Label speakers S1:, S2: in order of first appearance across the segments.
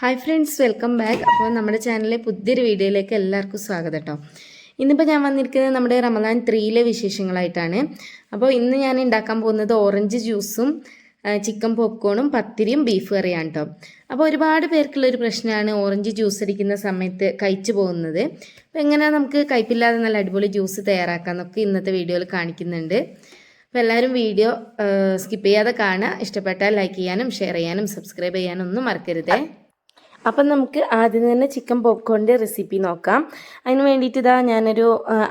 S1: Hi friends welcome back അപ്പോൾ നമ്മുടെ ചാനലിലെ പുതിയൊരു വീഡിയോയിലേക്ക് എല്ലാവർക്കും സ്വാഗതം കേട്ടോ ഇന്നിപ്പോൾ ഞാൻ വന്നിരിക്കുന്നത് നമ്മുടെ റമദാൻ ത്രീയിലെ വിശേഷങ്ങളായിട്ടാണ്. അപ്പോൾ ഇന്ന് ഞാൻ ഉണ്ടാക്കാൻ പോകുന്നത് ഓറഞ്ച് ജ്യൂസും ചിക്കൻ പോപ്കോണും പത്തിരിയും ബീഫ് കറിയാണ് കേട്ടോ അപ്പോൾ ഒരുപാട് പേർക്കുള്ള ഒരു പ്രശ്നമാണ് ഓറഞ്ച് ജ്യൂസ് അടിക്കുന്ന സമയത്ത് കഴിച്ചു പോകുന്നത്. അപ്പോൾ എങ്ങനെയാണ് നമുക്ക് കയ്പില്ലാതെ നല്ല അടിപൊളി ജ്യൂസ് തയ്യാറാക്കാമെന്നൊക്കെ ഇന്നത്തെ വീഡിയോയിൽ കാണിക്കുന്നുണ്ട്. അപ്പോൾ എല്ലാവരും വീഡിയോ സ്കിപ്പ് ചെയ്യാതെ കാണുക. ഇഷ്ടപ്പെട്ടാൽ ലൈക്ക് ചെയ്യാനും ഷെയർ ചെയ്യാനും സബ്സ്ക്രൈബ് ചെയ്യാനും ഒന്നും മറക്കരുതേ. അപ്പം നമുക്ക് ആദ്യം തന്നെ ചിക്കൻ പോപ്കോണിന്റെ റെസിപ്പി നോക്കാം. അതിന് വേണ്ടിയിട്ട് ഇതാ ഞാനൊരു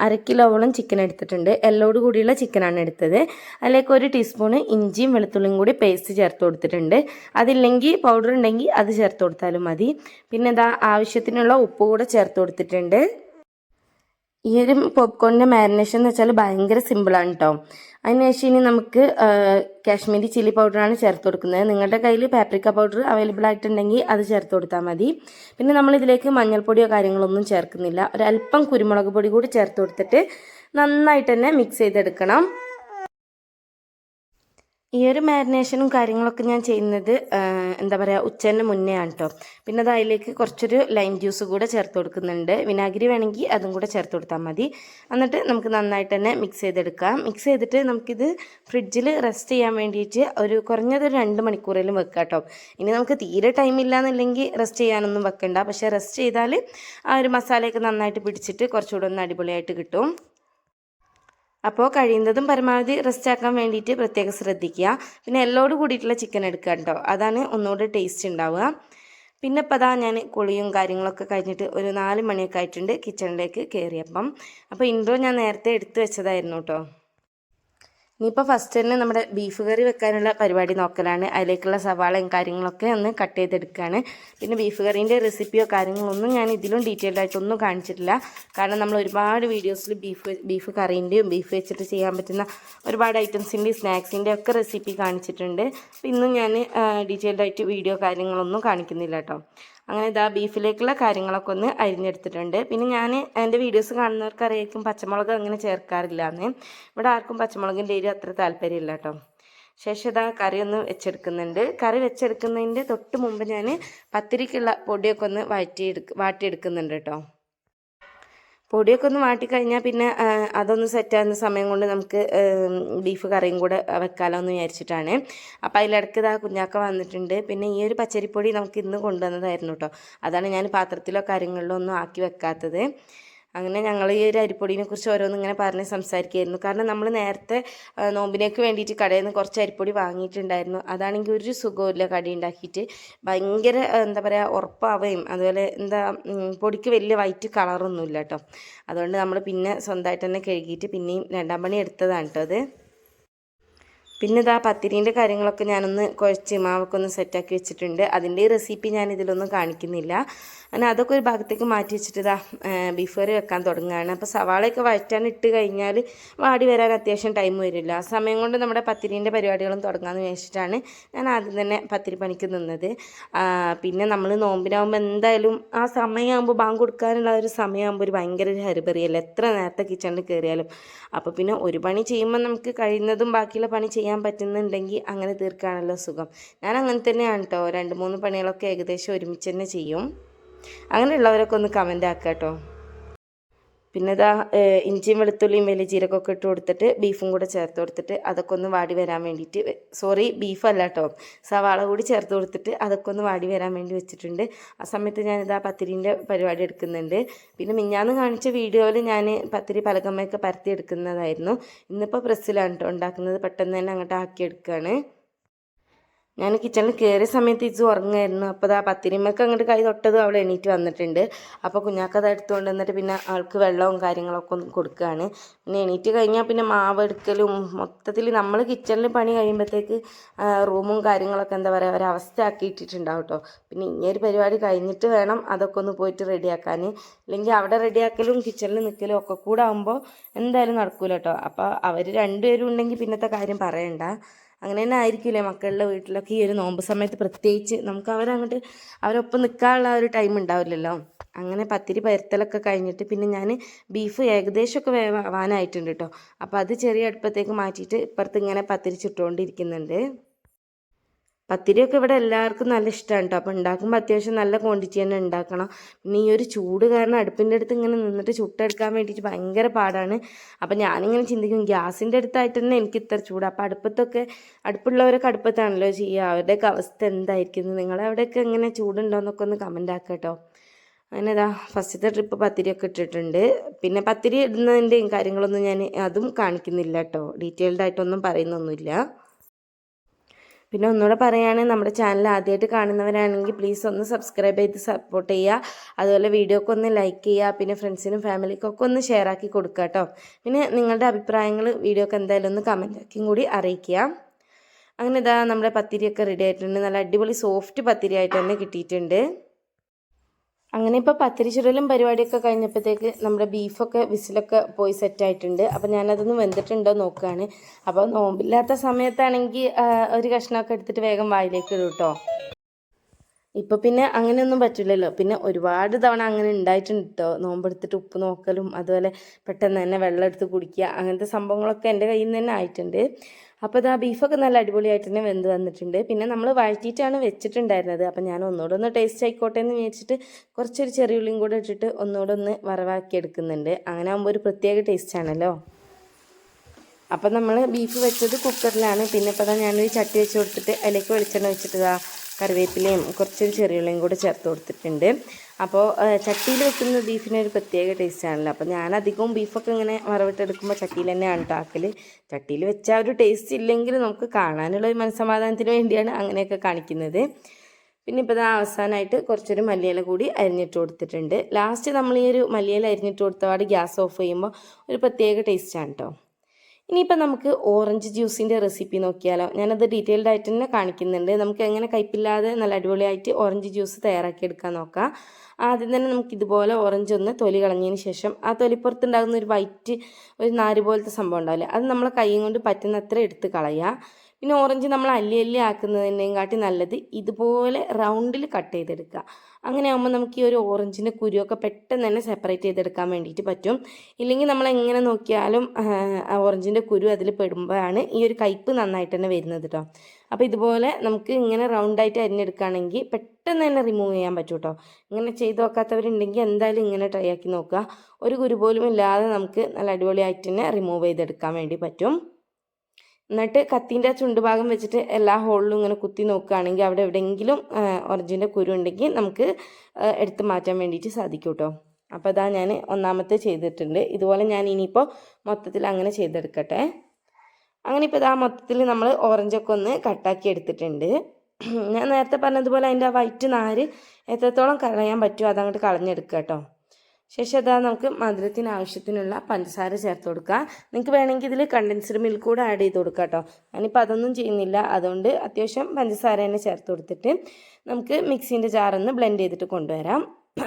S1: അര കിലോളം ചിക്കൻ എടുത്തിട്ടുണ്ട്. എല്ലോട് കൂടിയുള്ള ചിക്കനാണ് എടുത്തത്. അതിലേക്ക് ഒരു ടീസ്പൂണ് ഇഞ്ചിയും വെളുത്തുള്ളിയും കൂടി പേസ്റ്റ് ചേർത്ത് കൊടുത്തിട്ടുണ്ട്. അതില്ലെങ്കിൽ പൗഡർ ഉണ്ടെങ്കിൽ അത് ചേർത്ത് കൊടുത്താലും മതി. പിന്നെ ഇതാ ആവശ്യത്തിനുള്ള ഉപ്പ് കൂടെ ചേർത്ത് കൊടുത്തിട്ടുണ്ട്. ഈ ഒരു പോപ്കോണിന്റെ മാരിനേഷൻ എന്ന് വെച്ചാൽ ഭയങ്കര സിമ്പിളാണ് കേട്ടോ അതിനുശേഷം ഇനി നമുക്ക് കാശ്മീരി ചില്ലി പൗഡറാണ് ചേർത്ത് കൊടുക്കുന്നത്. നിങ്ങളുടെ കയ്യിൽ പാപ്രിക്ക പൗഡർ അവൈലബിൾ ആയിട്ടുണ്ടെങ്കിൽ അത് ചേർത്ത് കൊടുത്താൽ മതി. പിന്നെ നമ്മൾ ഇതിലേക്ക് മഞ്ഞൾപ്പൊടിയോ കാര്യങ്ങളൊന്നും ചേർക്കുന്നില്ല. ഒരല്പം കുരുമുളക് പൊടി കൂടി ചേർത്ത് കൊടുത്തിട്ട് നന്നായിട്ട് തന്നെ മിക്സ് ചെയ്തെടുക്കണം. ഈ ഒരു മാരിനേഷനും കാര്യങ്ങളൊക്കെ ഞാൻ ചെയ്യുന്നത് എന്താ പറയുക ഉച്ചന് മുന്നേ ആണ് കേട്ടോ പിന്നെ അത് അതിലേക്ക് കുറച്ചൊരു ലൈം ജ്യൂസ് കൂടെ ചേർത്ത് കൊടുക്കുന്നുണ്ട്. വിനാഗിരി വേണമെങ്കിൽ അതും കൂടെ ചേർത്ത് കൊടുത്താൽ മതി. എന്നിട്ട് നമുക്ക് നന്നായിട്ട് തന്നെ മിക്സ് ചെയ്തെടുക്കാം. മിക്സ് ചെയ്തിട്ട് നമുക്കിത് ഫ്രിഡ്ജിൽ റെസ്റ്റ് ചെയ്യാൻ വേണ്ടിയിട്ട് ഒരു കുറഞ്ഞത് രണ്ട് മണിക്കൂറേലും വെക്കാം കേട്ടോ ഇനി നമുക്ക് തീരെ ടൈം ഇല്ല എന്നില്ലെങ്കിൽ റെസ്റ്റ് ചെയ്യാനൊന്നും വെക്കണ്ട. പക്ഷേ റെസ്റ്റ് ചെയ്താൽ ആ ഒരു മസാലയൊക്കെ നന്നായിട്ട് പിടിച്ചിട്ട് കുറച്ചുകൂടെ ഒന്ന് അടിപൊളിയായിട്ട് കിട്ടും. അപ്പോൾ കഴിയുന്നതും പരമാവധി റെസ്റ്റ് ആക്കാൻ വേണ്ടിയിട്ട് പ്രത്യേകം ശ്രദ്ധിക്കുക. പിന്നെ എല്ലോട് കൂടിയിട്ടുള്ള ചിക്കൻ എടുക്കുക കേട്ടോ അതാണ് ഒന്നുകൂടി ടേസ്റ്റ് ഉണ്ടാവുക പിന്നെ ഇപ്പോൾ അതാ ഞാൻ കുളിയും കാര്യങ്ങളൊക്കെ കഴിഞ്ഞിട്ട് ഒരു നാല് മണിയൊക്കെ ആയിട്ടുണ്ട് കിച്ചണിലേക്ക് കയറിയപ്പം അപ്പോൾ ഇൻഡോ ഞാൻ നേരത്തെ എടുത്തു വെച്ചതായിരുന്നു കേട്ടോ ഇനിയിപ്പോൾ ഫസ്റ്റ് തന്നെ നമ്മുടെ ബീഫ് കറി വെക്കാനുള്ള പരിപാടി നോക്കലാണ്. അതിലേക്കുള്ള സവാളയും കാര്യങ്ങളൊക്കെ ഒന്ന് കട്ട് ചെയ്തെടുക്കുകയാണ് പിന്നെ ബീഫ് കറീന്റെ റെസിപ്പിയോ കാര്യങ്ങളൊന്നും ഞാൻ ഇതിലും ഡീറ്റെയിൽഡ് ആയിട്ടൊന്നും കാണിച്ചിട്ടില്ല. കാരണം നമ്മൾ ഒരുപാട് വീഡിയോസിൽ ബീഫ് ബീഫ് കറീന്റെയും ബീഫ് വെച്ചിട്ട് ചെയ്യാൻ പറ്റുന്ന ഒരുപാട് ഐറ്റംസിന്റെയും സ്നാക്സിന്റെ ഒക്കെ റെസിപ്പി കാണിച്ചിട്ടുണ്ട്. അപ്പോൾ ഇന്നും ഞാൻ ഡീറ്റെയിൽഡ് ആയിട്ട് വീഡിയോ കാര്യങ്ങളൊന്നും കാണിക്കുന്നില്ല കേട്ടോ അങ്ങനെ ഇതാ ബീഫിലേക്കുള്ള കാര്യങ്ങളൊക്കെ ഒന്ന് അരിഞ്ഞെടുത്തിട്ടുണ്ട്. പിന്നെ ഞാൻ എന്റെ വീഡിയോസ് കാണുന്നവർക്ക് അറിയായിരിക്കും പച്ചമുളക് അങ്ങനെ ചേർക്കാറില്ല എന്ന് ഇവിടെ ആർക്കും പച്ചമുളകിന്റെ എരിവ് അത്ര താല്പര്യമില്ല കേട്ടോ. ശേഷം ഇതാ കറി ഒന്ന് വെച്ചെടുക്കുന്നുണ്ട്. കറി വെച്ചെടുക്കുന്നതിന്റെ തൊട്ട് മുമ്പ് ഞാൻ പത്തിരിക്കുള്ള പൊടിയൊക്കെ ഒന്ന് വാറ്റിയെടുക്ക് വാട്ടിയെടുക്കുന്നുണ്ട് കേട്ടോ. പൊടിയൊക്കെ ഒന്ന് വാട്ടിക്കഴിഞ്ഞാൽ പിന്നെ അതൊന്ന് സെറ്റാകുന്ന സമയം കൊണ്ട് നമുക്ക് ബീഫ് കറിയും കൂടെ വെക്കാമല്ലോ എന്ന് വിചാരിച്ചിട്ടാണ്. അപ്പോൾ അതിലിടക്ക് ഇതാ കുഞ്ഞാക്ക വന്നിട്ടുണ്ട്. പിന്നെ ഈ ഒരു പച്ചരിപ്പൊടി നമുക്ക് ഇന്ന് കൊണ്ടുവന്നതായിരുന്നു കേട്ടോ അതാണ് ഞാൻ പാത്രത്തിലോ കാര്യങ്ങളിലോ ഒന്നും ആക്കി വെക്കാത്തത്. അങ്ങനെ ഞങ്ങൾ ഈ ഒരു അരിപ്പൊടിനെ കുറിച്ച് ഓരോന്ന് ഇങ്ങനെ പറഞ്ഞ് സംസാരിക്കുകയായിരുന്നു കാരണം നമ്മൾ നേരത്തെ നോമ്പിനേക്ക് വേണ്ടിയിട്ട് കടയിൽ നിന്ന് കുറച്ച് അരിപ്പൊടി വാങ്ങിയിട്ടുണ്ടായിരുന്നു. അതാണെങ്കിൽ ഒരു സുഖമില്ല കടി ഉണ്ടാക്കിയിട്ട്. ഭയങ്കര എന്താ പറയുക ഉറപ്പാവുകയും അതുപോലെ എന്താ പൊടിക്ക് വലിയ വൈറ്റ് കളറൊന്നുമില്ല കേട്ടോ. അതുകൊണ്ട് നമ്മൾ പിന്നെ സ്വന്തമായിട്ട് തന്നെ കഴുകിയിട്ട് പിന്നെയും രണ്ടാം പണി എടുത്തതാണ് കേട്ടോ അത്. പിന്നെ ഇതാ പത്തിരീന്റെ കാര്യങ്ങളൊക്കെ ഞാനൊന്ന് കുഴച്ച് മാവൊക്കെ ഒന്ന് സെറ്റാക്കി വെച്ചിട്ടുണ്ട്. അതിന്റെ റെസിപ്പി ഞാൻ ഇതിലൊന്നും കാണിക്കുന്നില്ല. അങ്ങനെ അതൊക്കെ ഒരു ഭാഗത്തേക്ക് മാറ്റി വെച്ചിട്ട് ഇതാ ബീഫ് കറി വെക്കാൻ തുടങ്ങുകയാണ് അപ്പോൾ സവാളയൊക്കെ വഴറ്റാൻ ഇട്ട് കഴിഞ്ഞാൽ വാടി വരാൻ അത്യാവശ്യം ടൈം വരില്ല. ആ സമയം കൊണ്ട് നമ്മുടെ പത്തിരീന്റെ പരിപാടികളും തുടങ്ങാമെന്ന് വിചാരിച്ചിട്ടാണ് ഞാൻ ആദ്യം തന്നെ പത്തിരി പണിക്ക് നിന്നത്. പിന്നെ നമ്മൾ നോമ്പിനാകുമ്പോൾ എന്തായാലും ആ സമയമാകുമ്പോൾ ബാങ്ക് കൊടുക്കാനുള്ള ഒരു സമയമാകുമ്പോൾ ഒരു ഭയങ്കര ഒരു ഹരിപറിയല്ല എത്ര നേരത്തെ കിച്ചണിൽ കയറിയാലും അപ്പോൾ പിന്നെ ഒരു പണി ചെയ്യുമ്പോൾ നമുക്ക് കഴിയുന്നതും ബാക്കിയുള്ള പണി ചെയ്യാൻ പറ്റുന്നുണ്ടെങ്കിൽ അങ്ങനെ തീർക്കാണല്ലോ സുഖം. ഞാൻ അങ്ങനെ തന്നെയാണ് കേട്ടോ രണ്ട് മൂന്ന് പണികളൊക്കെ ഏകദേശം ഒരുമിച്ച് തന്നെ ചെയ്യും. അങ്ങനെയുള്ളവരൊക്കെ ഒന്ന് കമന്റ് ആക്കുക കേട്ടോ പിന്നെ ഇതാ ഇഞ്ചിയും വെളുത്തുള്ളിയും വലിയ ജീരകമൊക്കെ ഇട്ട് കൊടുത്തിട്ട് ബീഫും കൂടെ ചേർത്ത് കൊടുത്തിട്ട് അതൊക്കെ ഒന്ന് വാടി വരാൻ വേണ്ടിയിട്ട് സോറി ബീഫല്ല കേട്ടോ സവാള കൂടി ചേർത്ത് കൊടുത്തിട്ട് അതൊക്കെ ഒന്ന് വാടി വരാൻ വേണ്ടി വെച്ചിട്ടുണ്ട്. ആ സമയത്ത് ഞാനിതാ പത്തിരീന്റെ പരിപാടി എടുക്കുന്നുണ്ട്. പിന്നെ മിഞ്ഞാന്ന് കാണിച്ച വീഡിയോയിൽ ഞാൻ പത്തിരി പലകമ്മയൊക്കെ പരത്തി എടുക്കുന്നതായിരുന്നു. ഇന്നിപ്പോൾ പ്രസ്സിലാണ് കേട്ടോ ഉണ്ടാക്കുന്നത് പെട്ടെന്ന് തന്നെ അങ്ങോട്ട് ആക്കിയെടുക്കുകയാണ് ഞാൻ കിച്ചണിൽ കയറിയ സമയത്ത് ഇച്ചു ഉറങ്ങായിരുന്നു. അപ്പോൾ ആ പത്തിരിമ്മക്ക് അങ്ങോട്ട് കൈ തൊട്ടത് അവൾ എണീറ്റ് വന്നിട്ടുണ്ട്. അപ്പോൾ കുഞ്ഞാക്കത് എടുത്തുകൊണ്ട് വന്നിട്ട് പിന്നെ ആൾക്ക് വെള്ളവും കാര്യങ്ങളൊക്കെ ഒന്ന് കൊടുക്കുകയാണ് പിന്നെ എണീറ്റ് കഴിഞ്ഞാൽ പിന്നെ മാവ് എടുക്കലും മൊത്തത്തിൽ നമ്മൾ കിച്ചണിൽ പണി കഴിയുമ്പോഴത്തേക്ക് റൂമും കാര്യങ്ങളൊക്കെ എന്താ പറയുക ഒരവസ്ഥ ആക്കിയിട്ടിട്ടുണ്ടാവും കേട്ടോ പിന്നെ ഇങ്ങനൊരു പരിപാടി കഴിഞ്ഞിട്ട് വേണം അതൊക്കെ ഒന്ന് പോയിട്ട് റെഡിയാക്കാൻ അല്ലെങ്കിൽ അവിടെ റെഡിയാക്കലും കിച്ചണിൽ നിൽക്കലും ഒക്കെ കൂടെ ആകുമ്പോൾ എന്തായാലും നടക്കൂല കേട്ടോ അപ്പോൾ അവർ രണ്ടുപേരും ഉണ്ടെങ്കിൽ പിന്നത്തെ കാര്യം പറയണ്ട. അങ്ങനെ തന്നെ ആയിരിക്കില്ലേ മക്കളുടെ വീട്ടിലൊക്കെ ഈ ഒരു നോമ്പ് സമയത്ത് പ്രത്യേകിച്ച് നമുക്ക് അവരങ്ങോട്ട് അവരൊപ്പം നിൽക്കാനുള്ള ഒരു ടൈം ഉണ്ടാവില്ലല്ലോ. അങ്ങനെ പത്തിരി പരത്തലൊക്കെ കഴിഞ്ഞിട്ട് പിന്നെ ഞാൻ ബീഫ് ഏകദേശമൊക്കെ വേവാനായിട്ടുണ്ട് കേട്ടോ അപ്പോൾ അത് ചെറിയ അടുപ്പത്തേക്ക് മാറ്റിയിട്ട് ഇപ്പുറത്ത് ഇങ്ങനെ പത്തിരി ചുട്ടുകൊണ്ടിരിക്കുന്നുണ്ട് പത്തിരിയൊക്കെ ഇവിടെ എല്ലാവർക്കും നല്ല ഇഷ്ടമാണ് കേട്ടോ അപ്പോൾ ഉണ്ടാക്കുമ്പോൾ അത്യാവശ്യം നല്ല ക്വാണ്ടിറ്റി തന്നെ ഉണ്ടാക്കണം. പിന്നെ ഈ ഒരു ചൂട് കാരണം അടുപ്പിന്റെ അടുത്ത് ഇങ്ങനെ നിന്നിട്ട് ചുട്ടെടുക്കാൻ വേണ്ടിയിട്ട് ഭയങ്കര പാടാണ്. അപ്പോൾ ഞാനിങ്ങനെ ചിന്തിക്കും ഗ്യാസിന്റെ അടുത്തായിട്ട് തന്നെ എനിക്ക് ഇത്ര ചൂട്. അപ്പോൾ അടുപ്പത്തൊക്കെ അടുപ്പുള്ളവരൊക്കെ അടുപ്പത്താണല്ലോ ചെയ്യുക. അവരുടെയൊക്കെ അവസ്ഥ എന്തായിരിക്കും? നിങ്ങളെ അവിടെയൊക്കെ എങ്ങനെ ചൂടുണ്ടോയെന്നൊക്കെ ഒന്ന് കമന്റ് ആക്കുക കേട്ടോ അങ്ങനെ ഇതാ ഫസ്റ്റത്തെ ട്രിപ്പ് പത്തിരിയൊക്കെ ഇട്ടിട്ടുണ്ട്. പിന്നെ പത്തിരി ഇടുന്നതിന്റെയും കാര്യങ്ങളൊന്നും ഞാൻ അതും കാണിക്കുന്നില്ല കേട്ടോ ഡീറ്റെയിൽഡ് ആയിട്ടൊന്നും പറയുന്നൊന്നുമില്ല. പിന്നെ ഒന്നുകൂടെ പറയുകയാണെങ്കിൽ നമ്മുടെ ചാനൽ ആദ്യമായിട്ട് കാണുന്നവരാണെങ്കിൽ പ്ലീസ് ഒന്ന് സബ്സ്ക്രൈബ് ചെയ്ത് സപ്പോർട്ട് ചെയ്യുക. അതുപോലെ വീഡിയോക്ക് ഒന്ന് ലൈക്ക് ചെയ്യുക. പിന്നെ ഫ്രണ്ട്സിനും ഫാമിലിക്കൊക്കെ ഒന്ന് ഷെയർ ആക്കി കൊടുക്കുക കേട്ടോ. പിന്നെ നിങ്ങളുടെ അഭിപ്രായങ്ങൾ വീഡിയോക്ക് എന്തായാലും ഒന്ന് കമന്റ് ആക്കിയും കൂടി അറിയിക്കുക. അങ്ങനെ ഇതാ നമ്മുടെ പത്തിരിയൊക്കെ റെഡി ആയിട്ടുണ്ട്. നല്ല അടിപൊളി സോഫ്റ്റ് പത്തിരി ആയിട്ട് തന്നെ കിട്ടിയിട്ടുണ്ട്. അങ്ങനെ ഇപ്പോൾ പത്തിരി ചുരലും പരിപാടിയൊക്കെ കഴിഞ്ഞപ്പോഴത്തേക്ക് നമ്മുടെ ബീഫൊക്കെ വിസിലൊക്കെ പോയി സെറ്റായിട്ടുണ്ട്. അപ്പോൾ ഞാനതൊന്ന് വെന്തിട്ടുണ്ടോ നോക്കുകയാണ് അപ്പോൾ നോമ്പില്ലാത്ത സമയത്താണെങ്കിൽ ഒരു കഷ്ണമൊക്കെ എടുത്തിട്ട് വേഗം വായിലേക്ക് ഇടും കേട്ടോ ഇപ്പോൾ പിന്നെ അങ്ങനെയൊന്നും പറ്റില്ലല്ലോ. പിന്നെ ഒരുപാട് തവണ അങ്ങനെ ഉണ്ടായിട്ടുണ്ട് കേട്ടോ നോമ്പെടുത്തിട്ട് ഉപ്പ് നോക്കലും അതുപോലെ പെട്ടെന്ന് തന്നെ വെള്ളം എടുത്ത് കുടിക്കുക അങ്ങനത്തെ സംഭവങ്ങളൊക്കെ എന്റെ കയ്യിൽ നിന്ന് തന്നെ ആയിട്ടുണ്ട്. അപ്പോൾ ഇതാ ബീഫൊക്കെ നല്ല അടിപൊളിയായിട്ട് തന്നെ വെന്ത് വന്നിട്ടുണ്ട്. പിന്നെ നമ്മൾ വഴറ്റിയിട്ടാണ് വെച്ചിട്ടുണ്ടായിരുന്നത്. അപ്പോൾ ഞാൻ ഒന്നുകൂടെ ഒന്ന് ടേസ്റ്റ് ആയിക്കോട്ടെ എന്ന് വിചാരിച്ചിട്ട് കുറച്ചൊരു ചെറിയ ഉള്ളിയും കൂടെ ഇട്ടിട്ട് ഒന്നുകൂടെ ഒന്ന് വറവാക്കി എടുക്കുന്നുണ്ട്. അങ്ങനെ ആകുമ്പോൾ ഒരു പ്രത്യേക ടേസ്റ്റ് ആണല്ലോ. അപ്പം നമ്മൾ ബീഫ് വെച്ചത് കുക്കറിലാണ് പിന്നെ ഇപ്പോൾ ഞാനൊരു ചട്ടി വെച്ച് കൊടുത്തിട്ട് അതിലേക്ക് വെളിച്ചെണ്ണ വെച്ചിട്ട് കറിവേപ്പിലയും കുറച്ചൊരു ചെറിയുള്ളിയും കൂടെ ചേർത്ത് കൊടുത്തിട്ടുണ്ട്. അപ്പോൾ ചട്ടിയിൽ വെക്കുന്ന ബീഫിന് ഒരു പ്രത്യേക ടേസ്റ്റ് ആണല്ലോ. അപ്പോൾ ഞാൻ അധികവും ബീഫൊക്കെ ഇങ്ങനെ വറവിട്ടെടുക്കുമ്പോൾ ചട്ടിയിൽ തന്നെയാണ് ട്ടാക്കൽ ചട്ടിയിൽ വെച്ചാൽ ഒരു ടേസ്റ്റ് ഇല്ലെങ്കിൽ നമുക്ക് കാണാനുള്ള ഒരു മനസ്സമാധാനത്തിന് വേണ്ടിയാണ് അങ്ങനെയൊക്കെ കാണിക്കുന്നത്. പിന്നെ ഇപ്പോൾ അവസാനമായിട്ട് കുറച്ചൊരു മല്ലിയില കൂടി അരിഞ്ഞിട്ട് കൊടുത്തിട്ടുണ്ട്. ലാസ്റ്റ് നമ്മൾ ഈ ഒരു മല്ലിയില അരിഞ്ഞിട്ട് കൊടുത്തപാട് ഗ്യാസ് ഓഫ് ചെയ്യുമ്പോൾ ഒരു പ്രത്യേക ടേസ്റ്റാണ് കേട്ടോ ഇനിയിപ്പോൾ നമുക്ക് ഓറഞ്ച് ജ്യൂസിന്റെ റെസിപ്പി നോക്കിയാലോ. ഞാനത് ഡീറ്റെയിൽഡ് ആയിട്ട് തന്നെ കാണിക്കുന്നുണ്ട്. നമുക്ക് എങ്ങനെ കയ്പില്ലാതെ നല്ല അടിപൊളിയായിട്ട് ഓറഞ്ച് ജ്യൂസ് തയ്യാറാക്കി എടുക്കാൻ നോക്കാം. ആദ്യം തന്നെ നമുക്ക് ഇതുപോലെ ഓറഞ്ച് ഒന്ന് തൊലി കളഞ്ഞതിന് ശേഷം ആ തൊലിപ്പുറത്ത് ഉണ്ടാകുന്ന ഒരു വൈറ്റ് ഒരു നാര് പോലത്തെ സംഭവം ഉണ്ടാവില്ലേ അത് നമ്മളെ കൈയും കൊണ്ട് പറ്റുന്നത്ര എടുത്ത് കളയുക പിന്നെ ഓറഞ്ച് നമ്മൾ അല്ലി അല്ലി ആക്കുന്നതിനേയും കാട്ടി നല്ലത് ഇതുപോലെ റൗണ്ടിൽ കട്ട് ചെയ്തെടുക്കുക. അങ്ങനെ ആകുമ്പോൾ നമുക്ക് ഈ ഒരു ഓറഞ്ചിന്റെ കുരുവൊക്കെ പെട്ടെന്ന് തന്നെ സെപ്പറേറ്റ് ചെയ്തെടുക്കാൻ വേണ്ടിയിട്ട് പറ്റും. ഇല്ലെങ്കിൽ നമ്മൾ എങ്ങനെ നോക്കിയാലും ഓറഞ്ചിന്റെ കുരു അതിൽ പെടുമ്പോഴാണ് ഈ ഒരു കയ്പ്പ് നന്നായിട്ട് തന്നെ വരുന്നത് കേട്ടോ അപ്പോൾ ഇതുപോലെ നമുക്ക് ഇങ്ങനെ റൗണ്ടായിട്ട് അരിഞ്ഞെടുക്കുകയാണെങ്കിൽ പെട്ടെന്ന് തന്നെ റിമൂവ് ചെയ്യാൻ പറ്റും കേട്ടോ ഇങ്ങനെ ചെയ്ത് നോക്കാത്തവരുണ്ടെങ്കിൽ എന്തായാലും ഇങ്ങനെ ട്രൈ ആക്കി നോക്കുക. ഒരു കുരു പോലും ഇല്ലാതെ നമുക്ക് നല്ല അടിപൊളിയായിട്ട് തന്നെ റിമൂവ് ചെയ്തെടുക്കാൻ വേണ്ടി പറ്റും. എന്നിട്ട് കത്തിന്റെ ചുണ്ടുഭാഗം വെച്ചിട്ട് എല്ലാ ഹോളിലും ഇങ്ങനെ കുത്തി നോക്കുകയാണെങ്കിൽ അവിടെ എവിടെയെങ്കിലും ഒറിജിന്റെ കുരു ഉണ്ടെങ്കിൽ നമുക്ക് എടുത്ത് മാറ്റാൻ വേണ്ടിയിട്ട് സാധിക്കും കേട്ടോ അപ്പോൾ അതാ ഞാൻ ഒന്നാമത്തെ ചെയ്തിട്ടുണ്ട്. ഇതുപോലെ ഞാൻ ഇനിയിപ്പോൾ മൊത്തത്തിൽ അങ്ങനെ ചെയ്തെടുക്കട്ടെ. അങ്ങനെ ഇപ്പോൾ ഇതാ മൊത്തത്തിൽ നമ്മൾ ഓറഞ്ചൊക്കെ ഒന്ന് കട്ടാക്കി എടുത്തിട്ടുണ്ട്. ഞാൻ നേരത്തെ പറഞ്ഞതുപോലെ അതിന്റെ വൈറ്റ് നാര് എത്രത്തോളം കളയാൻ പറ്റുമോ അതങ്ങോട്ട് കളഞ്ഞെടുക്കുക കേട്ടോ ശേഷം അതാ നമുക്ക് മധുരത്തിന് ആവശ്യത്തിനുള്ള പഞ്ചസാര ചേർത്ത് കൊടുക്കുക. നിങ്ങൾക്ക് വേണമെങ്കിൽ ഇതിൽ കണ്ടൻസ്ഡ് മിൽക്ക് കൂടെ ആഡ് ചെയ്ത് കൊടുക്കുക കേട്ടോ. ഞാനിപ്പോൾ അതൊന്നും ചെയ്യുന്നില്ല. അതുകൊണ്ട് അത്യാവശ്യം പഞ്ചസാര തന്നെ ചേർത്ത് കൊടുത്തിട്ട് നമുക്ക് മിക്സീന്റെ ജാറൊന്ന് ബ്ലെൻഡ് ചെയ്തിട്ട് കൊണ്ടുവരാം.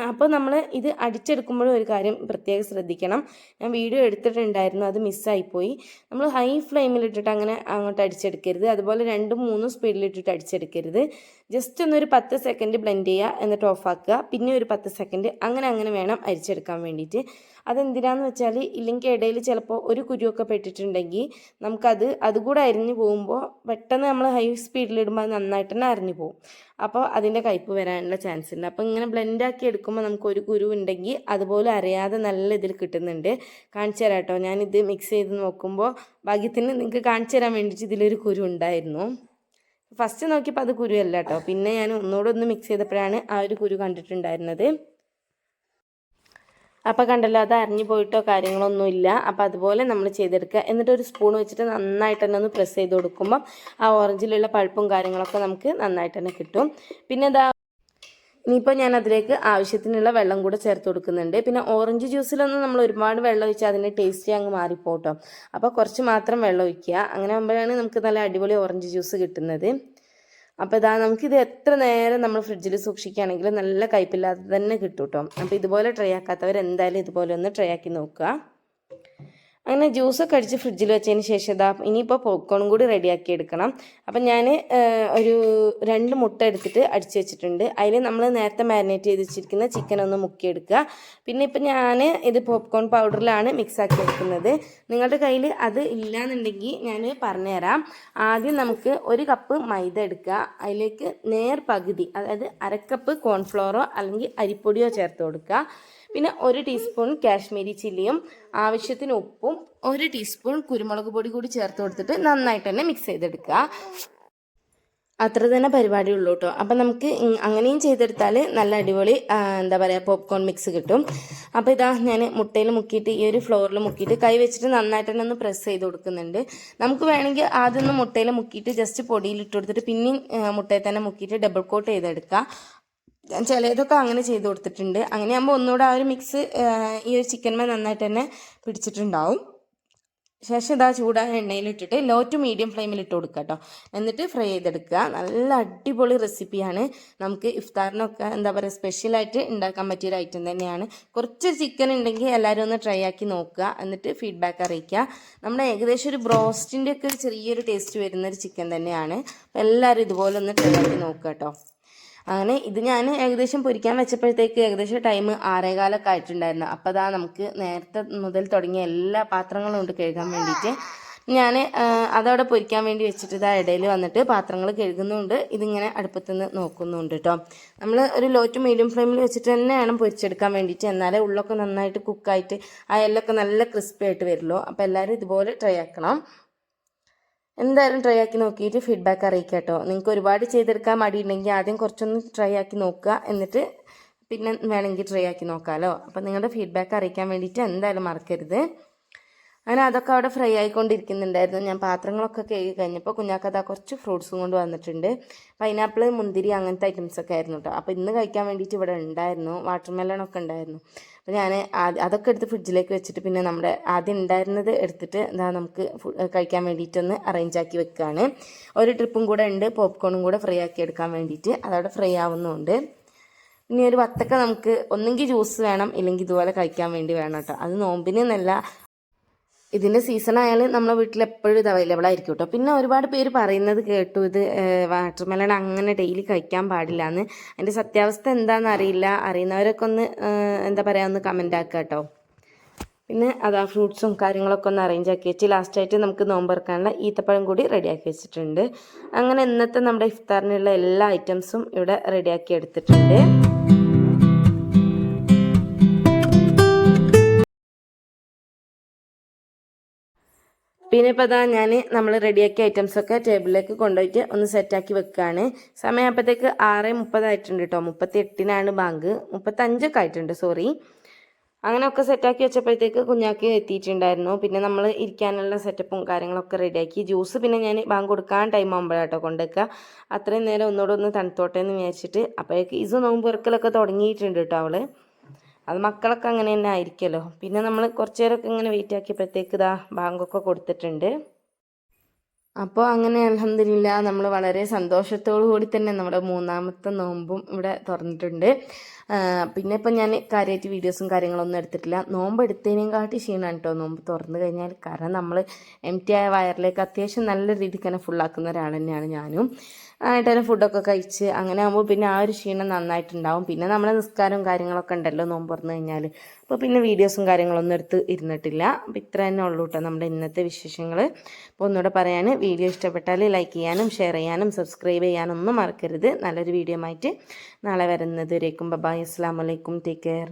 S1: അപ്പോൾ നമ്മൾ ഇത് അടിച്ചെടുക്കുമ്പോഴും ഒരു കാര്യം പ്രത്യേകം ശ്രദ്ധിക്കണം. ഞാൻ വീഡിയോ എടുത്തിട്ടുണ്ടായിരുന്നു അത് മിസ്സായിപ്പോയി. നമ്മൾ ഹൈ ഫ്ലെയിമിലിട്ടിട്ട് അങ്ങനെ അങ്ങോട്ട് അടിച്ചെടുക്കരുത്. അതുപോലെ രണ്ടും മൂന്നും സ്പീഡിലിട്ടിട്ട് അടിച്ചെടുക്കരുത്. ജസ്റ്റ് ഒന്നൊരു പത്ത് സെക്കൻഡ് ബ്ലെൻഡ് ചെയ്യുക എന്നിട്ട് ഓഫാക്കുക പിന്നെ ഒരു പത്ത് സെക്കൻഡ് അങ്ങനെ അങ്ങനെ വേണം അരിച്ചെടുക്കാൻ വേണ്ടിയിട്ട്. അതെന്തിനാന്ന് വെച്ചാൽ ഇല്ലെങ്കിൽ ഇടയിൽ ചിലപ്പോൾ ഒരു കുരുവൊക്കെ പെട്ടിട്ടുണ്ടെങ്കിൽ നമുക്കത് അതുകൂടെ അരിഞ്ഞു പോകുമ്പോൾ പെട്ടെന്ന് നമ്മൾ ഹൈ സ്പീഡിലിടുമ്പോൾ അത് നന്നായിട്ട് തന്നെ അരിഞ്ഞു പോകും. അപ്പോൾ അതിന്റെ കയ്പ്പ് വരാനുള്ള ചാൻസ് ഉണ്ട് അപ്പോൾ ഇങ്ങനെ ബ്ലെൻഡാക്കി എടുക്കുമ്പോൾ നമുക്ക് ഒരു കുരു ഉണ്ടെങ്കിൽ അതുപോലെ അറിയാതെ നല്ല ഇതിൽ കിട്ടുന്നുണ്ട്. കാണിച്ചു തരാം കേട്ടോ ഞാനിത് മിക്സ് ചെയ്ത് നോക്കുമ്പോൾ ഭാഗ്യത്തിന് നിങ്ങൾക്ക് കാണിച്ചു തരാൻ വേണ്ടിയിട്ട് ഇതിലൊരു കുരു ഉണ്ടായിരുന്നു ഫസ്റ്റ് നോക്കിയപ്പോൾ അത് കുരുവല്ല കേട്ടോ പിന്നെ ഞാൻ ഒന്നുകൂടെ ഒന്ന് മിക്സ് ചെയ്തപ്പോഴാണ് ആ ഒരു കുരു കണ്ടിട്ടുണ്ടായിരുന്നത്. അപ്പോൾ കണ്ടല്ലോ അത് അരിഞ്ഞു പോയിട്ടോ കാര്യങ്ങളൊന്നും ഇല്ല. അപ്പോൾ അതുപോലെ നമ്മൾ ചെയ്തെടുക്കുക. എന്നിട്ട് ഒരു സ്പൂൺ വെച്ചിട്ട് നന്നായിട്ട് തന്നെ ഒന്ന് പ്രസ് ചെയ്ത് കൊടുക്കുമ്പോൾ ആ ഓറഞ്ചിലുള്ള പഴുപ്പും കാര്യങ്ങളൊക്കെ നമുക്ക് നന്നായിട്ട് തന്നെ കിട്ടും. പിന്നെ ഇതാ ഇനിയിപ്പോൾ ഞാൻ അതിലേക്ക് ആവശ്യത്തിനുള്ള വെള്ളം കൂടെ ചേർത്ത് കൊടുക്കുന്നുണ്ട്. പിന്നെ ഓറഞ്ച് ജ്യൂസിലൊന്നും നമ്മൾ ഒരുപാട് വെള്ളം ഒഴിച്ചാൽ അതിന്റെ ടേസ്റ്റ് അങ്ങ് മാറിപ്പോട്ടോ അപ്പോൾ കുറച്ച് മാത്രം വെള്ളം ഒഴിക്കുക. അങ്ങനെ ആകുമ്പോഴാണ് നമുക്ക് നല്ല അടിപൊളി ഓറഞ്ച് ജ്യൂസ് കിട്ടുന്നത്. അപ്പോൾ ഇതാ നമുക്കിത് എത്ര നേരം നമ്മൾ ഫ്രിഡ്ജിൽ സൂക്ഷിക്കുകയാണെങ്കിൽ നല്ല കയ്പില്ലാതെ തന്നെ കിട്ടും കേട്ടോ അപ്പോൾ ഇതുപോലെ ട്രൈ ആക്കാത്തവർ എന്തായാലും ഇതുപോലെ ഒന്ന് ട്രൈ ആക്കി നോക്കുക. അങ്ങനെ ജ്യൂസൊക്കെ അടിച്ച് ഫ്രിഡ്ജിൽ വെച്ചതിന് ശേഷം ഇതാ ഇനിയിപ്പോൾ പോപ്കോൺ കൂടി റെഡിയാക്കി എടുക്കണം. അപ്പം ഞാൻ ഒരു രണ്ട് മുട്ട എടുത്തിട്ട് അടിച്ച് വെച്ചിട്ടുണ്ട്. അതിൽ നമ്മൾ നേരത്തെ മാരിനേറ്റ് ചെയ്ത് വെച്ചിരിക്കുന്ന ചിക്കൻ ഒന്ന് മുക്കിയെടുക്കുക. പിന്നെ ഇപ്പം ഞാൻ ഇത് പോപ്കോൺ പൗഡറിലാണ് മിക്സ് ആക്കി എടുക്കുന്നത്. നിങ്ങളുടെ കയ്യിൽ അത് ഇല്ലയെന്നുണ്ടെങ്കിൽ ഞാൻ പറഞ്ഞുതരാം. ആദ്യം നമുക്ക് ഒരു കപ്പ് മൈദ എടുക്കുക. അതിലേക്ക് നേർ പകുതി അതായത് അരക്കപ്പ് കോൺഫ്ലോറോ അല്ലെങ്കിൽ അരിപ്പൊടിയോ ചേർത്ത് കൊടുക്കുക. പിന്നെ ഒരു ടീസ്പൂൺ കാശ്മീരി ചില്ലിയും ആവശ്യത്തിന് ഉപ്പും ഒരു ടീസ്പൂൺ കുരുമുളക് പൊടി കൂടി ചേർത്ത് കൊടുത്തിട്ട് നന്നായിട്ട് തന്നെ മിക്സ് ചെയ്തെടുക്കുക. അത്ര തന്നെ പരിപാടി ഉള്ളൂ കേട്ടോ. അപ്പം നമുക്ക് അങ്ങനെയും ചെയ്തെടുത്താൽ നല്ല അടിപൊളി എന്താ പറയുക പോപ്കോൺ മിക്സ് കിട്ടും. അപ്പോൾ ഇതാ ഞാൻ മുട്ടയിൽ മുക്കിയിട്ട് ഈ ഒരു ഫ്ലോറിൽ മുക്കിയിട്ട് കൈ വെച്ചിട്ട് നന്നായിട്ട് തന്നെ ഒന്ന് പ്രസ് ചെയ്ത് കൊടുക്കുന്നുണ്ട്. നമുക്ക് വേണമെങ്കിൽ ആദ്യം ഒന്ന് മുട്ടയിൽ മുക്കിയിട്ട് ജസ്റ്റ് പൊടിയിൽ ഇട്ട് കൊടുത്തിട്ട് പിന്നെയും മുട്ടയിൽ തന്നെ മുക്കിയിട്ട് ഡബിൾ കോട്ട് ചെയ്തെടുക്കുക ഞാൻ ചിലതൊക്കെ അങ്ങനെ ചെയ്ത് കൊടുത്തിട്ടുണ്ട്. അങ്ങനെ ആകുമ്പോൾ ഒന്നുകൂടെ ആ ഒരു മിക്സ് ഈ ഒരു ചിക്കൻമേ നന്നായിട്ട് തന്നെ പിടിച്ചിട്ടുണ്ടാവും. ശേഷം ഇതാ ചൂടായ എണ്ണയിലിട്ടിട്ട് ലോ ടു മീഡിയം ഫ്ലെയിമിൽ ഇട്ട് കൊടുക്കുക കേട്ടോ എന്നിട്ട് ഫ്രൈ ചെയ്തെടുക്കുക. നല്ല അടിപൊളി റെസിപ്പിയാണ് നമുക്ക് ഇഫ്താറിനൊക്കെ എന്താ പറയുക സ്പെഷ്യലായിട്ട് ഉണ്ടാക്കാൻ പറ്റിയൊരു ഐറ്റം തന്നെയാണ്. കുറച്ച് ചിക്കൻ ഉണ്ടെങ്കിൽ എല്ലാവരും ഒന്ന് ട്രൈ ആക്കി നോക്കുക. എന്നിട്ട് ഫീഡ്ബാക്ക് അറിയിക്കുക. നമ്മുടെ ഏകദേശം ഒരു ബ്രോസ്റ്റിന്റെ ഒക്കെ ഒരു ചെറിയൊരു ടേസ്റ്റ് വരുന്ന ഒരു ചിക്കൻ തന്നെയാണ്. എല്ലാവരും ഇതുപോലെ ഒന്ന് ട്രൈ ആക്കി നോക്കുക കേട്ടോ. അങ്ങനെ ഇത് ഞാൻ ഏകദേശം പൊരിക്കാൻ വെച്ചപ്പോഴത്തേക്ക് ഏകദേശം ടൈം ആറേകാലൊക്കെ ആയിട്ടുണ്ടായിരുന്നു. അപ്പോൾ അതാ നമുക്ക് നേരത്തെ മുതൽ തുടങ്ങിയ എല്ലാ പാത്രങ്ങളും ഉണ്ട് കഴുകാൻ വേണ്ടിയിട്ട്. ഞാൻ അതവിടെ പൊരിക്കാൻ വേണ്ടി വെച്ചിട്ട് ഇതാ ഇടയിൽ വന്നിട്ട് പാത്രങ്ങൾ കഴുകുന്നുണ്ട്. ഇതിങ്ങനെ അടുപ്പത്തുനിന്ന് നോക്കുന്നുണ്ട് കേട്ടോ നമ്മൾ ഒരു ലോ ടു മീഡിയം ഫ്ലെയിമിൽ വെച്ചിട്ട് തന്നെ വേണം പൊരിച്ചെടുക്കാൻ വേണ്ടിയിട്ട്. എന്നാലേ ഉള്ളൊക്കെ നന്നായിട്ട് കുക്കായിട്ട് ആ എല്ലൊക്കെ നല്ല ക്രിസ്പി ആയിട്ട് വരുള്ളൂ. അപ്പോൾ എല്ലാവരും ഇതുപോലെ ട്രൈ ആക്കണം. എന്തായാലും ട്രൈ ആക്കി നോക്കിയിട്ട് ഫീഡ്ബാക്ക് അറിയിക്കുക കേട്ടോ നിങ്ങൾക്ക് ഒരുപാട് ചെയ്തെടുക്കാൻ മടിയുണ്ടെങ്കിൽ ആദ്യം കുറച്ചൊന്ന് ട്രൈ ആക്കി നോക്കുക. എന്നിട്ട് പിന്നെ വേണമെങ്കിൽ ട്രൈ ആക്കി നോക്കാമല്ലോ അപ്പം നിങ്ങളുടെ ഫീഡ്ബാക്ക് അറിയിക്കാൻ വേണ്ടിയിട്ട് എന്തായാലും മറക്കരുത്. അങ്ങനെ അതൊക്കെ അവിടെ ഫ്രൈ ആയിക്കൊണ്ടിരിക്കുന്നുണ്ടായിരുന്നു. ഞാൻ പാത്രങ്ങളൊക്കെ കഴുകി കഴിഞ്ഞപ്പോൾ കുഞ്ഞാക്കത കുറച്ച് ഫ്രൂട്ട്സും കൊണ്ട് വന്നിട്ടുണ്ട്. പൈനാപ്പിൾ മുന്തിരി അങ്ങനത്തെ ഐറ്റംസ് ഒക്കെ ആയിരുന്നു കേട്ടോ. അപ്പോൾ ഇന്ന് കഴിക്കാൻ വേണ്ടിയിട്ട് ഇവിടെ ഉണ്ടായിരുന്നു. വാട്ടർ മെലണൊക്കെ ഉണ്ടായിരുന്നു. അപ്പോൾ ഞാൻ അതൊക്കെ എടുത്ത് ഫ്രിഡ്ജിലേക്ക് വെച്ചിട്ട് പിന്നെ നമ്മുടെ ആദ്യം ഉണ്ടായിരുന്നത് എടുത്തിട്ട് എന്താ നമുക്ക് കഴിക്കാൻ വേണ്ടിയിട്ടൊന്ന് അറേഞ്ച് ആക്കി വെക്കുകയാണ് ഒരു ട്രിപ്പും കൂടെ ഉണ്ട്. പോപ്കോണും കൂടെ ഫ്രൈ ആക്കി എടുക്കാൻ വേണ്ടിയിട്ട് അതവിടെ ഫ്രൈ ആവുന്നുണ്ട്. ഇനി ഒരു വത്തക്ക നമുക്ക് ഒന്നെങ്കിൽ ജ്യൂസ് വേണം. ഇല്ലെങ്കിൽ ഇതുപോലെ കഴിക്കാൻ വേണ്ടി വേണം കേട്ടോ. അത് നോമ്പിന് എന്നല്ല ഇതിന്റെ സീസൺ ആയാലും നമ്മളെ വീട്ടിൽ എപ്പോഴും ഇത് അവൈലബിൾ ആയിരിക്കും കേട്ടോ പിന്നെ ഒരുപാട് പേര് പറയുന്നത് കേട്ടു ഇത് വാട്ടർ മെലൺ അങ്ങനെ ഡെയിലി കഴിക്കാൻ പാടില്ല എന്ന് അതിന്റെ സത്യാവസ്ഥ എന്താണെന്ന് അറിയില്ല. അറിയുന്നവരൊക്കെ ഒന്ന് എന്താ പറയുക ഒന്ന് കമന്റ് ആക്കുക കേട്ടോ പിന്നെ അതാ ഫ്രൂട്ട്സും കാര്യങ്ങളൊക്കെ ഒന്ന് അറേഞ്ച് ആക്കി വെച്ച് ലാസ്റ്റായിട്ട് നമുക്ക് നോമ്പറക്കാനുള്ള ഈത്തപ്പഴം കൂടി റെഡിയാക്കി വെച്ചിട്ടുണ്ട്. അങ്ങനെ ഇന്നത്തെ നമ്മുടെ ഇഫ്താറിനുള്ള എല്ലാ ഐറ്റംസും ഇവിടെ റെഡിയാക്കി എടുത്തിട്ടുണ്ട്. പിന്നെ ഇപ്പോൾ അതാ ഞാൻ നമ്മൾ റെഡിയാക്കിയ ഐറ്റംസൊക്കെ ടേബിളിലേക്ക് കൊണ്ടുപോയിട്ട് ഒന്ന് സെറ്റാക്കി വെക്കുകയാണ് സമയം അപ്പോഴത്തേക്ക് ആറ് മുപ്പതായിട്ടുണ്ട് കേട്ടോ മുപ്പത്തി എട്ടിനാണ് ബാങ്ക്. മുപ്പത്തഞ്ചൊക്കെ ആയിട്ടുണ്ട് സോറി അങ്ങനെയൊക്കെ സെറ്റാക്കി വെച്ചപ്പോഴത്തേക്ക് കുഞ്ഞാക്കി എത്തിയിട്ടുണ്ടായിരുന്നു. പിന്നെ നമ്മൾ ഇരിക്കാനുള്ള സെറ്റപ്പും കാര്യങ്ങളൊക്കെ റെഡിയാക്കി ജ്യൂസ് പിന്നെ ഞാൻ ബാങ്ക് കൊടുക്കാൻ ടൈം ആകുമ്പോഴാട്ടോ കൊണ്ടുവയ്ക്കുക അത്രയും നേരം ഒന്നുകൂടെ ഒന്ന് തണുത്തോട്ടെ എന്ന് വിചാരിച്ചിട്ട് അപ്പോഴേക്ക് ഇസ് നോമ്പ് തുറക്കലൊക്കെ തുടങ്ങിയിട്ടുണ്ട് കേട്ടോ അവൾ. അത് മക്കളൊക്കെ അങ്ങനെ തന്നെ ആയിരിക്കുമല്ലോ. പിന്നെ നമ്മൾ കുറച്ച് നേരമൊക്കെ ഇങ്ങനെ വെയിറ്റ് ആക്കിയപ്പോഴത്തേക്ക് ഇതാ ബാങ്കൊക്കെ കൊടുത്തിട്ടുണ്ട്. അപ്പോൾ അങ്ങനെ അലഹമില്ല നമ്മൾ വളരെ സന്തോഷത്തോടു കൂടി തന്നെ നമ്മുടെ മൂന്നാമത്തെ നോമ്പും ഇവിടെ തുറന്നിട്ടുണ്ട്. പിന്നെ ഇപ്പം ഞാൻ കാര്യമായിട്ട് വീഡിയോസും കാര്യങ്ങളൊന്നും എടുത്തിട്ടില്ല. നോമ്പ് എടുത്തതിനേം കാട്ടി ക്ഷീണമാണ് കേട്ടോ നോമ്പ് തുറന്നു കഴിഞ്ഞാൽ കാരണം നമ്മൾ എം ടി ആയ വയറിലേക്ക് അത്യാവശ്യം നല്ല രീതിക്ക് തന്നെ ഫുള്ളാക്കുന്ന ഒരാൾ തന്നെയാണ് ഞാനും. ആയിട്ട് തന്നെ ഫുഡൊക്കെ കഴിച്ച് അങ്ങനെ ആകുമ്പോൾ പിന്നെ ആ ഒരു ക്ഷീണം നന്നായിട്ടുണ്ടാവും. പിന്നെ നമ്മളെ നിസ്കാരവും കാര്യങ്ങളൊക്കെ ഉണ്ടല്ലോ നോമ്പ് തുറന്നു കഴിഞ്ഞാൽ അപ്പോൾ പിന്നെ വീഡിയോസും കാര്യങ്ങളൊന്നും എടുത്ത് ഇരുന്നിട്ടില്ല. അപ്പോൾ ഇത്ര തന്നെ ഉള്ളൂ കേട്ടോ നമ്മുടെ ഇന്നത്തെ വിശേഷങ്ങൾ അപ്പോൾ ഒന്നുകൂടെ പറയാൻ വീഡിയോ ഇഷ്ടപ്പെട്ടാൽ ലൈക്ക് ചെയ്യാനും ഷെയർ ചെയ്യാനും സബ്സ്ക്രൈബ് ചെയ്യാനൊന്നും മറക്കരുത്. നല്ലൊരു വീഡിയോ ആയിട്ട് നാളെ വരുന്നത്. വരേക്കും ബബായ്. അസ്സാം വലൈക്കും ടേക്ക് കെയർ.